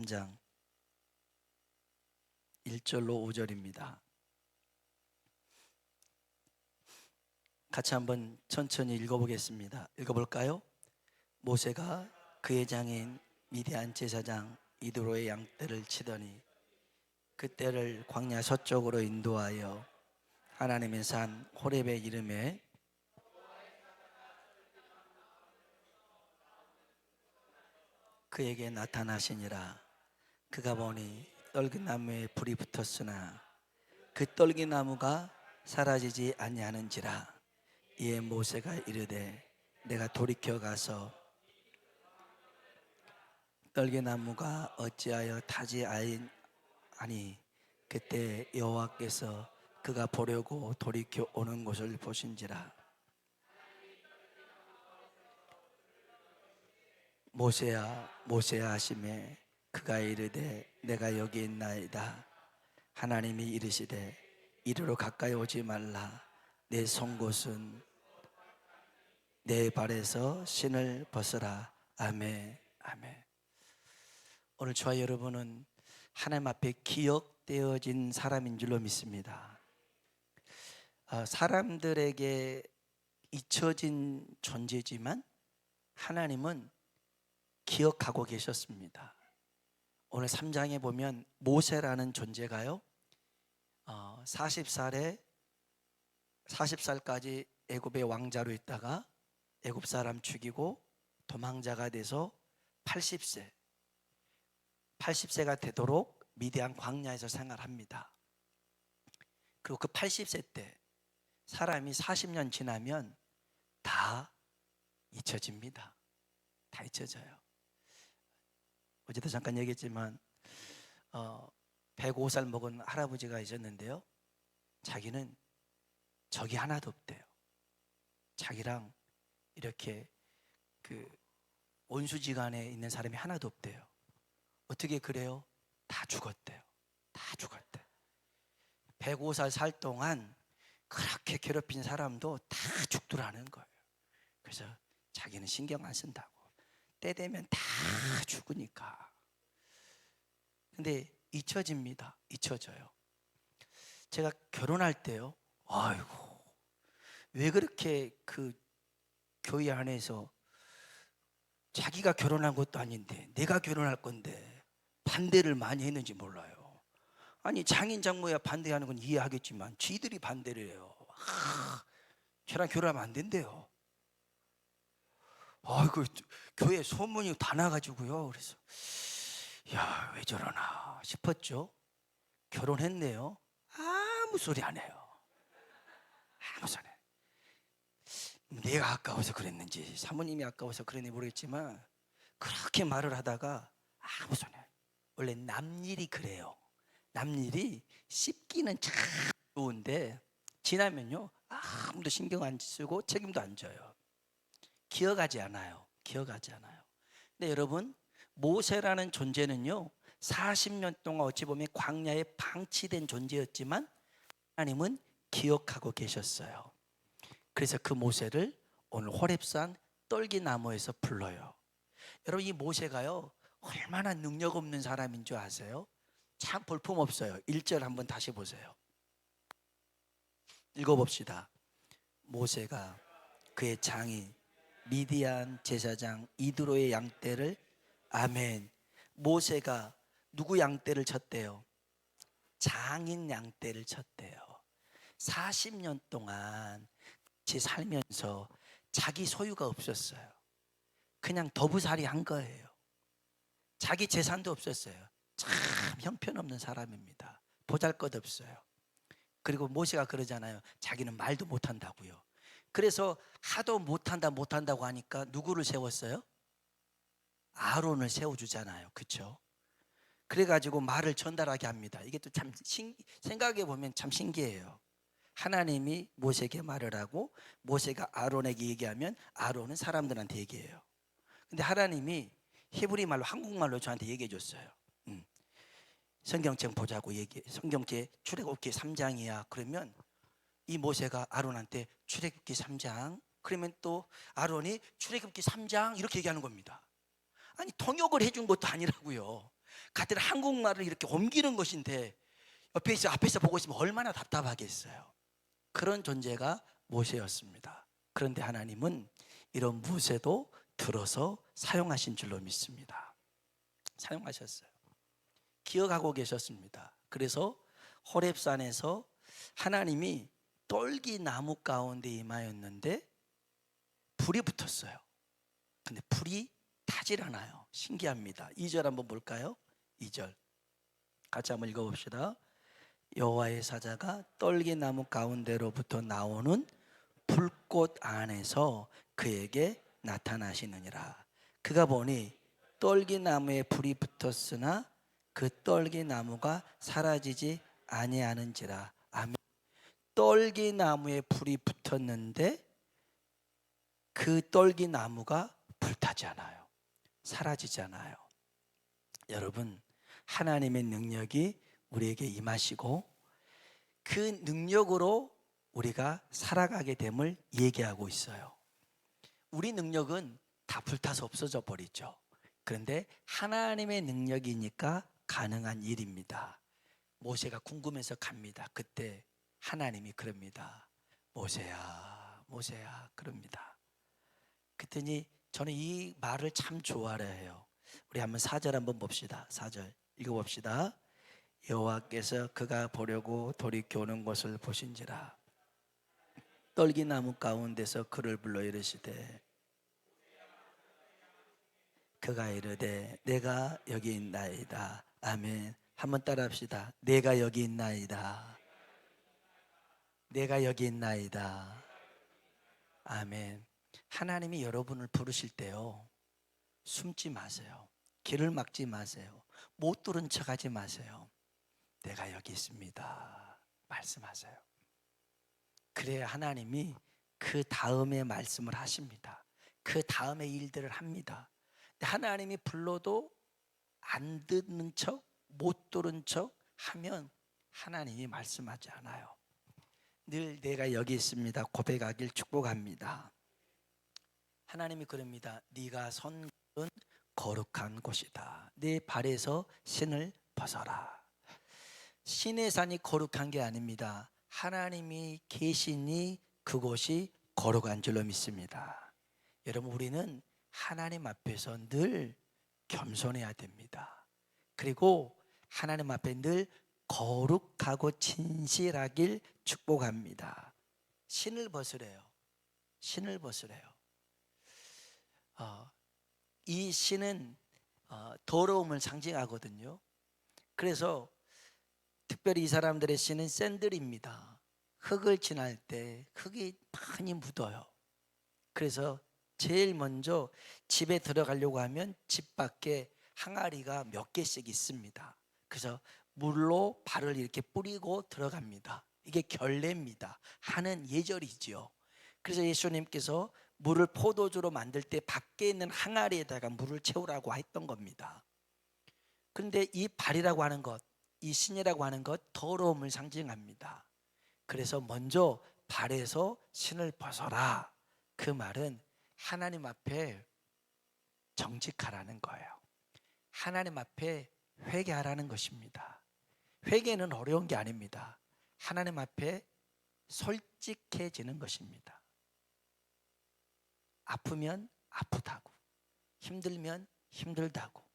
3장 1절로 5절입니다. 같이 한번 천천히 읽어보겠습니다. 읽어볼까요? 모세가 그의 장인 미디안 제사장 이드로의 양떼를 치더니 그때를 광야 서쪽으로 인도하여 하나님의 산 호렙의 이름에 그에게 나타나시니라 그가 보니 떨기나무에 불이 붙었으나 그 떨기나무가 사라지지 아니하는지라 이에 모세가 이르되 내가 돌이켜 가서 떨기나무가 어찌하여 타지 아니- 그때 여호와께서 그가 보려고 돌이켜 오는 곳을 보신지라. 모세야 모세야 하심에 그가 이르되 내가 여기 있나이다. 하나님이 이르시되 이리로 가까이 오지 말라. 내 송곳은 내 발에서 신을 벗으라. 아멘. 아멘. 오늘 저와 여러분은 하나님 앞에 기억되어진 사람인 줄로 믿습니다. 어, 사람들에게 잊혀진 존재지만 하나님은 기억하고 계셨습니다. 오늘 3장에 보면 모세라는 존재가요. 어, 40살에 40살까지 애굽의 왕자로 있다가 애굽 사람 죽이고 도망자가 돼서 80세 80세가 되도록 미디안 광야에서 생활합니다. 그리고 그 80세 때 사람이 40년 지나면 다 잊혀집니다. 다 잊혀져요. 어제도 잠깐 얘기했지만 어, 105살 먹은 할아버지가 있었는데요. 자기는 적이 하나도 없대요. 자기랑 이렇게 그 온수지간에 있는 사람이 하나도 없대요. 어떻게 그래요? 다 죽었대요. 다 죽었대. 105살 살 동안 그렇게 괴롭힌 사람도 다 죽더라는 거예요. 그래서 자기는 신경 안 쓴다고. 때 되면 다 죽으니까. 근데 잊혀집니다. 잊혀져요. 제가 결혼할 때요. 아이고. 왜 그렇게 그 교회 안에서 자기가 결혼한 것도 아닌데 내가 결혼할 건데 반대를 많이 했는지 몰라요. 아니 장인 장모야 반대하는 건 이해하겠지만 쥐들이 반대를 해요. 아, 저랑 결혼하면 안 된대요. 아이고 교회 소문이 다 나가지고요. 그래서 야 왜 저러나 싶었죠. 결혼했네요. 아무 소리 안 해요. 아무 소리. 내가 아까워서 그랬는지 사모님이 아까워서 그랬는지 모르겠지만 그렇게 말을 하다가 아무 소리. 원래 남일이 그래요. 남일이 씹기는 참 좋은데 지나면요 아무도 신경 안 쓰고 책임도 안 져요. 기억하지 않아요. 기억하지 않아요. 근데 여러분 모세라는 존재는요 40년 동안 어찌 보면 광야에 방치된 존재였지만 하나님은 기억하고 계셨어요. 그래서 그 모세를 오늘 호렙산 떨기나무에서 불러요. 여러분 이 모세가요 얼마나 능력 없는 사람인 줄 아세요? 참 볼품 없어요. 1절 한번 다시 보세요. 읽어 봅시다. 모세가 그의 장인 미디안 제사장 이드로의 양떼를 아멘. 모세가 누구 양떼를 쳤대요? 장인 양떼를 쳤대요. 40년 동안 같이 살면서 자기 소유가 없었어요. 그냥 더부살이 한 거예요. 자기 재산도 없었어요. 참 형편없는 사람입니다. 보잘 것 없어요. 그리고 모세가 그러잖아요. 자기는 말도 못한다고요. 그래서 하도 못한다 못한다고 하니까 누구를 세웠어요? 아론을 세워주잖아요. 그렇죠? 그래가지고 말을 전달하게 합니다. 이게 또 참 생각해 보면 참 신기해요. 하나님이 모세에게 말을 하고 모세가 아론에게 얘기하면 아론은 사람들한테 얘기해요. 근데 하나님이 히브리 말로 한국말로 저한테 얘기해 줬어요. 음. 성경책 보자고 얘기. 성경책 출애굽기 3장이야. 그러면 이 모세가 아론한테 출애굽기 3장 그러면 또 아론이 출애굽기 3장 이렇게 얘기하는 겁니다. 아니 통역을 해준 것도 아니라고요. 같은 한국말을 이렇게 옮기는 것인데 옆에서 앞에서 보고 있으면 얼마나 답답하겠어요. 그런 존재가 모세였습니다. 그런데 하나님은 이런 모세도 들어서 사용하신 줄로 믿습니다. 사용하셨어요. 기억하고 계셨습니다. 그래서 호렙산에서 하나님이 떨기 나무 가운데 임하였는데 불이 붙었어요. 근데 불이 타질 않아요. 신기합니다. 2절 한번 볼까요? 2절. 같이 한번 읽어 봅시다. 여호와의 사자가 떨기 나무 가운데로부터 나오는 불꽃 안에서 그에게 나타나시느니라. 그가 보니 떨기 나무에 불이 붙었으나 그 떨기 나무가 사라지지 아니하는지라. 떨기 나무에 불이 붙었는데 그 떨기 나무가. 사라지지 않아요. 여러분, 하나님의 능력이 우리에게 임하시고 그 능력으로 우리가 살아가게 됨을 얘기하고 있어요. 우리 능력은 다 불타서 없어져 버리죠. 그런데 하나님의 능력이니까 가능한 일입니다. 모세가 궁금해서 갑니다. 그때 하나님이 그럽니다. 모세야, 모세야, 그럽니다. 그랬더니 저는 이 말을 참 좋아라 해요. 우리 한번 4절 한번 봅시다. 4절 읽어봅시다. 여호와께서 그가 보려고 돌이켜 오는 것을 보신지라 떨기나무 가운데서 그를 불러 이르시되 그가 이르되 내가 여기 있나이다 아멘 한번 따라합시다 내가 여기 있나이다 내가 여기 있나이다 아멘 하나님이 여러분을 부르실 때요 숨지 마세요 길을 막지 마세요 못 들은 척 하지 마세요 내가 여기 있습니다. 말씀하세요. 그래야 하나님이 그 다음에 말씀을 하십니다. 그 다음에 일들을 합니다. 하나님이 불러도 안 듣는 척, 못 들은 척 하면 하나님이 말씀하지 않아요. 늘 내가 여기 있습니다. 고백하길 축복합니다. 하나님이 그럽니다. 네가 선 곳은 거룩한 곳이다. 네 발에서 신을 벗어라. 신의 산이 거룩한 게 아닙니다. 하나님이 계시니 그곳이 거룩한 줄로 믿습니다. 여러분 우리는 하나님 앞에서 늘 겸손해야 됩니다. 그리고 하나님 앞에 늘 거룩하고 진실하길 축복합니다. 신을 벗으래요. 신을 벗으래요. 어, 이 신은 어, 더러움을 상징하거든요. 그래서 특별히 이 사람들의 신은 샌들입니다. 흙을 지날 때 흙이 많이 묻어요. 그래서 제일 먼저 집에 들어가려고 하면 집 밖에 항아리가 몇 개씩 있습니다. 그래서 물로 발을 이렇게 뿌리고 들어갑니다. 이게 결례입니다. 하는 예절이지요. 그래서 예수님께서 물을 포도주로 만들 때 밖에 있는 항아리에다가 물을 채우라고 했던 겁니다. 그런데 이 발이라고 하는 것, 이 신이라고 하는 것 더러움을 상징합니다. 그래서 먼저 발에서 신을 벗어라. 그 말은 하나님 앞에 정직하라는 거예요. 하나님 앞에 회개하라는 것입니다. 회개는 어려운 게 아닙니다. 하나님 앞에 솔직해지는 것입니다. 아프면 아프다고, 힘들면 힘들다고,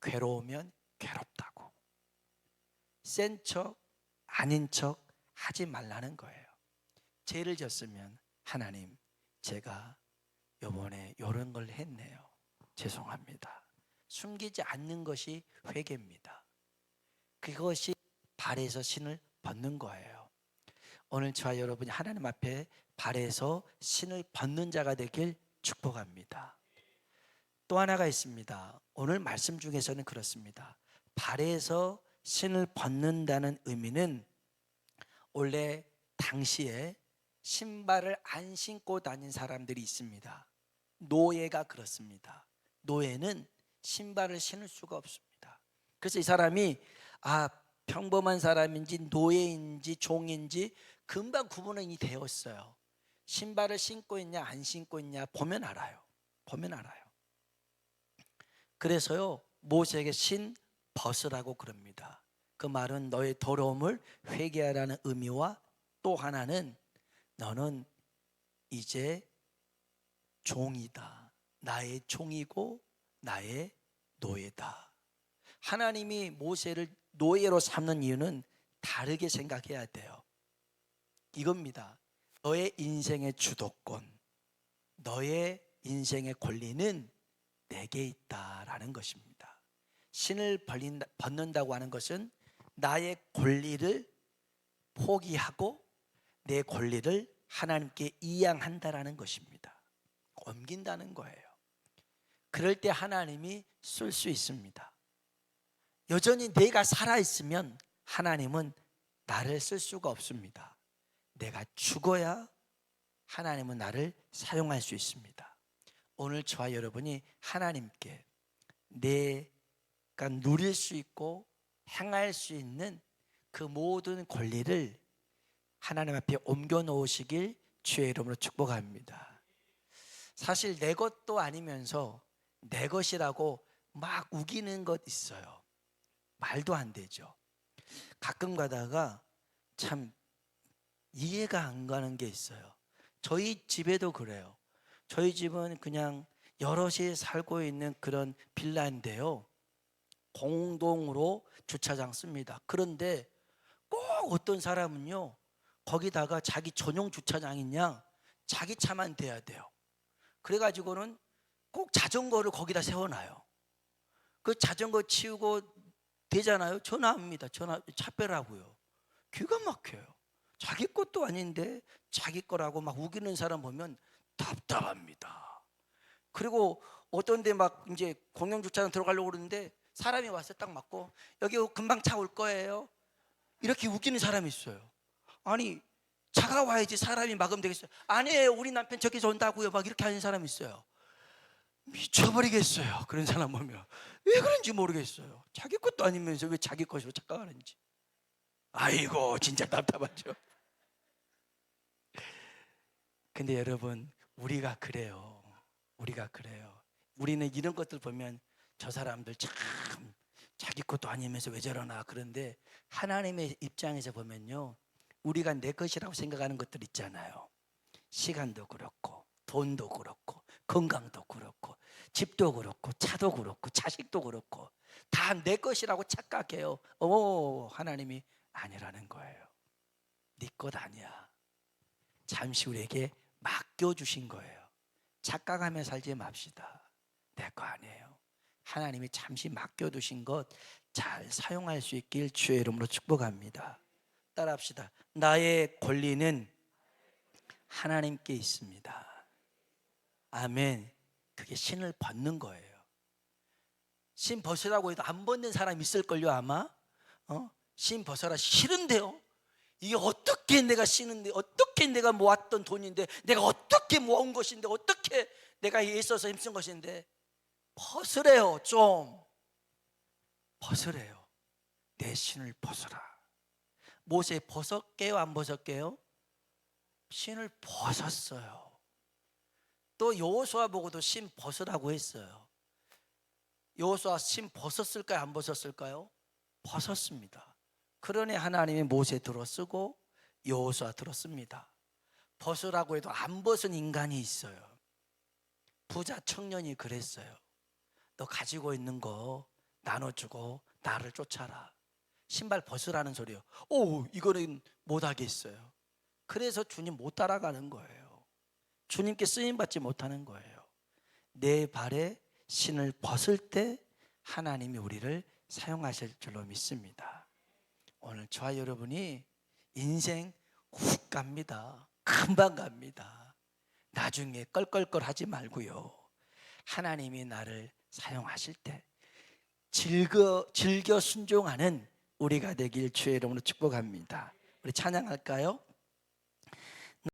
괴로우면 괴롭다고. 센 척, 아닌 척 하지 말라는 거예요. 죄를 졌으면 하나님, 제가 요번에 이런 걸 했네요. 죄송합니다. 숨기지 않는 것이 회개입니다. 그것이 발에서 신을 벗는 거예요. 오늘 저와 여러분이 하나님 앞에 발에서 신을 벗는 자가 되길 축복합니다. 또 하나가 있습니다. 오늘 말씀 중에서는 그렇습니다. 발에서 신을 벗는다는 의미는 원래 당시에 신발을 안 신고 다닌 사람들이 있습니다. 노예가 그렇습니다. 노예는 신발을 신을 수가 없습니다. 그래서 이 사람이 아 평범한 사람인지 노예인지 종인지 금방 구분이 되었어요. 신발을 신고 있냐 안 신고 있냐 보면 알아요. 보면 알아요. 그래서요 모세에게 신 벗으라고 그럽니다. 그 말은 너의 더러움을 회개하라는 의미와 또 하나는 너는 이제 종이다. 나의 종이고 나의 노예다. 하나님이 모세를 노예로 삼는 이유는 다르게 생각해야 돼요. 이겁니다. 너의 인생의 주도권, 너의 인생의 권리는 내게 있다라는 것입니다. 신을 벌린다, 벗는다고 하는 것은 나의 권리를 포기하고 내 권리를 하나님께 이양한다라는 것입니다. 옮긴다는 거예요. 그럴 때 하나님이 쓸 수 있습니다. 여전히 내가 살아 있으면 하나님은 나를 쓸 수가 없습니다. 내가 죽어야 하나님은 나를 사용할 수 있습니다. 오늘 저와 여러분이 하나님께 내가 누릴 수 있고 행할 수 있는 그 모든 권리를 하나님 앞에 옮겨 놓으시길 주의 이름으로 축복합니다. 사실 내 것도 아니면서 내 것이라고 막 우기는 것 있어요. 말도 안 되죠. 가끔 가다가 참 이해가 안 가는 게 있어요. 저희 집에도 그래요. 저희 집은 그냥 여럿이 살고 있는 그런 빌라인데요. 공동으로 주차장 씁니다. 그런데 꼭 어떤 사람은요, 거기다가 자기 전용 주차장이냐, 자기 차만 돼야 돼요. 그래가지고는 꼭 자전거를 거기다 세워놔요. 그 자전거 치우고 되잖아요. 전화합니다. 전화 차 빼라고요. 귀가 막혀요. 자기 것도 아닌데 자기 거라고 막 우기는 사람 보면 답답합니다. 그리고 어떤 데 막 이제 공영 주차장 들어가려고 그러는데 사람이 와서 딱 맞고 여기 금방 차 올 거예요. 이렇게 웃기는 사람이 있어요. 아니 차가 와야지 사람이 막으면 되겠어요. 아니에요. 우리 남편 저기서 온다고요. 막 이렇게 하는 사람이 있어요. 미쳐버리겠어요. 그런 사람 보면 왜 그런지 모르겠어요. 자기 것도 아니면서 왜 자기 것으로 착각하는지. 아이고 진짜 답답하죠. 근데 여러분 우리가 그래요. 우리가 그래요. 우리는 이런 것들 보면 저 사람들 참 자기 것도 아니면서 왜 저러나 그런데 하나님의 입장에서 보면요. 우리가 내 것이라고 생각하는 것들 있잖아요. 시간도 그렇고 돈도 그렇고 건강도 그렇고 집도 그렇고 차도 그렇고 자식도 그렇고 다 내 것이라고 착각해요. 오 하나님이 아니라는 거예요. 네 것 아니야. 잠시 우리에게 맡겨 주신 거예요. 착각하며 살지 맙시다. 내 거 아니에요. 하나님이 잠시 맡겨 두신 것 잘 사용할 수 있길 주의 이름으로 축복합니다. 따라합시다. 나의 권리는 하나님께 있습니다. 아멘. 그게 신을 벗는 거예요. 신 벗으라고 해도 안 벗는 사람 있을걸요, 아마? 어? 신 벗어라 싫은데요. 이게 어떻게 내가 쓰는데, 어떻게 내가 모았던 돈인데, 내가 어떻게 모은 것인데, 어떻게 내가 있어서 힘쓴 것인데, 벗으래요, 좀. 벗으래요. 내 신을 벗어라. 모세 벗었게요, 안 벗었게요? 신을 벗었어요. 또 여호수아 보고도 신 벗으라고 했어요. 여호수아 신 벗었을까요, 안 벗었을까요? 벗었습니다. 그러니 하나님이 모세 들어쓰고 여호수아 들었습니다. 벗으라고 해도 안 벗은 인간이 있어요. 부자 청년이 그랬어요. 너 가지고 있는 거 나눠주고 나를 쫓아라. 신발 벗으라는 소리요. 오, 이거는 못 하겠어요. 그래서 주님 못 따라가는 거예요. 주님께 쓰임 받지 못하는 거예요. 내 발에 신을 벗을 때 하나님이 우리를 사용하실 줄로 믿습니다. 오늘 저와 여러분이 인생 훅 갑니다. 금방 갑니다. 나중에 껄껄껄 하지 말고요. 하나님이 나를 사용하실 때 즐겨, 즐겨 순종하는 우리가 되길 주의 이름으로 축복합니다. 우리 찬양할까요?